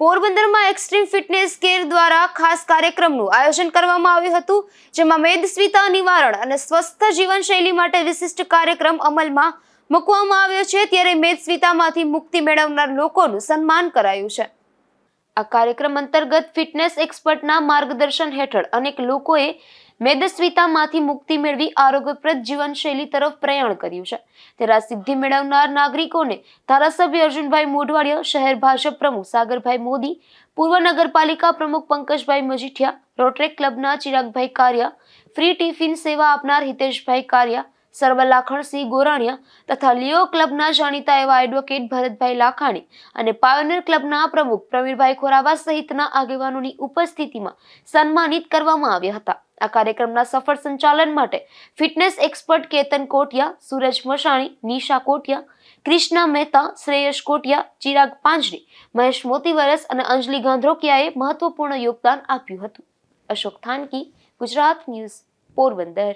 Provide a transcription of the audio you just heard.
પોરબંદરમાં extreme fitness care દ્વારા ખાસ કાર્યક્રમનું આયોજન કરવામાં આવ્યું હતું, જેમાં મેદસ્વીતા નિવારણ અને સ્વસ્થ જીવનશૈલી માટે વિશિષ્ટ કાર્યક્રમ અમલમાં મૂકવામાં આવ્યો છે. ત્યારે મેદસ્વીતામાંથી મુક્તિ મેળવનાર લોકોનું સન્માન કરાયું છે. આ કાર્યક્રમ અંતર્ગત ફિટનેસ એક્સપર્ટના માર્ગદર્શન હેઠળ અનેક લોકોએ મેદસ્વીતામાંથી મુક્તિ મેળવી આરોગ્યપ્રદ જીવનશૈલી તરફ પ્રયાણ કર્યું છે. ત્યારે આ સિદ્ધિ મેળવનાર નાગરિકોને ધારાસભ્ય અર્જુનભાઈ મોઢવાડિયા, શહેર ભાજપ પ્રમુખ સાગરભાઈ મોદી, પૂર્વ નગરપાલિકા પ્રમુખ પંકજભાઈ મજીઠિયા રોટરેક ક્લબના ચિરાગભાઈ કારિયા, ફ્રી ટિફિન સેવા આપનાર હિતેશભાઈ કારિયા સર્વલાખણસિંહ ગોરાણિયા તથા લિયો ક્લબના જાણીતા એવા એડવોકેટ ભરતભાઈ લાખાણી અને પાયોનિયર ક્લબના પ્રમુખ પ્રવીરભાઈ ખોરાવા સહિતના આગેવાનોની ઉપસ્થિતિમાં સન્માનિત કરવામાં આવ્યા હતા. આ કાર્યક્રમના સફળ સંચાલન માટે ફિટનેસ એક્સપર્ટ કેતન કોટિયા, સુરજ મશાણી નિશા કોટિયા, ક્રિષ્ના મહેતા, શ્રેયસ કોટિયા, ચિરાગ પાંજરી, મહેશ મોતીવરસ અને અંજલિ ગાંધ્રોકિયાએ મહત્વપૂર્ણ યોગદાન આપ્યું હતું. અશોક થાનકી, ગુજરાત ન્યૂઝ પોરબંદર.